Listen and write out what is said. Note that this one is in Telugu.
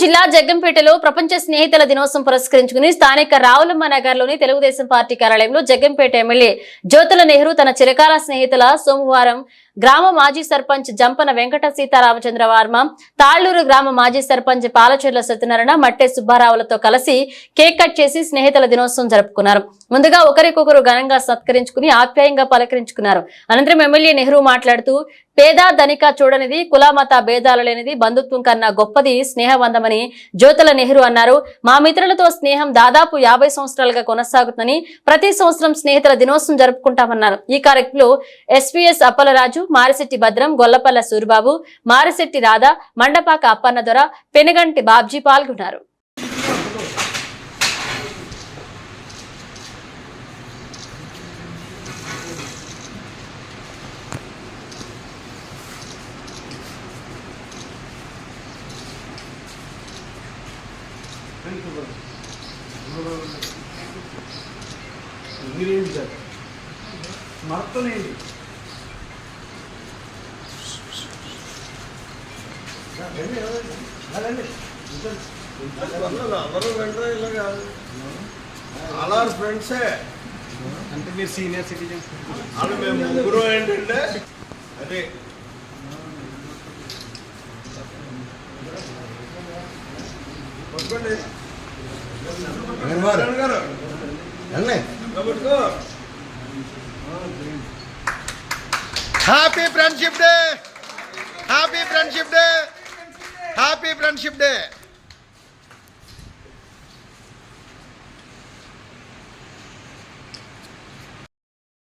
జిల్లా జగ్గంపేటలో ప్రపంచ స్నేహితుల దినోత్సవం పురస్కరించుకుని స్థానిక రావులమ్మ నగర్లోని తెలుగుదేశం పార్టీ కార్యాలయంలో జగ్గంపేట ఎమ్మెల్యే జ్యోతుల నెహ్రూ తన చిరకాల స్నేహితుల సోమవారం గ్రామ మాజీ సర్పంచ్ జంపన వెంకట సీతారామచంద్ర వర్మ తాళ్ళూరు గ్రామ మాజీ సర్పంచ్ పాలచెర్ల సత్యనారాయణ మట్టె సుబ్బారావులతో కలిసి కేక్ కట్ చేసి స్నేహితుల దినోత్సవం జరుపుకున్నారు. ముందుగా ఒకరికొకరు ఘనంగా సత్కరించుకుని ఆప్యాయంగా పలకరించుకున్నారు. అనంతరం ఎమ్మెల్యే నెహ్రూ మాట్లాడుతూ పేద ధనిక చూడనిది కుల మత భేదాలు లేనిది బంధుత్వం కన్నా గొప్పది స్నేహబంధమని జ్యోతుల నెహ్రూ అన్నారు. మా మిత్రులతో స్నేహం దాదాపు యాభై సంవత్సరాలుగా కొనసాగుతుందని ప్రతి సంవత్సరం స్నేహితుల దినోత్సవం జరుపుకుంటామన్నారు. ఈ కార్యక్రమంలో ఎస్పీఎస్ అప్పలరాజు మారిశెట్టి భద్రం గొల్లపల్ల సూరిబాబు మారిశెట్టి రాధ మండపాక అప్పన్నదొర పెనుగంటి బాబ్జీ పాల్గొన్నారు. మీరేంటి సార్ మరతలేంటి అందరూ వెంటనే ఇలా కాదు అలా ఫ్రెండ్సే అంటే మీరు సీనియర్ సిటిజన్స్ వాళ్ళు మేము ముగ్గురు ఏంటంటే అదే happy friendship day happy friendship day happy friendship day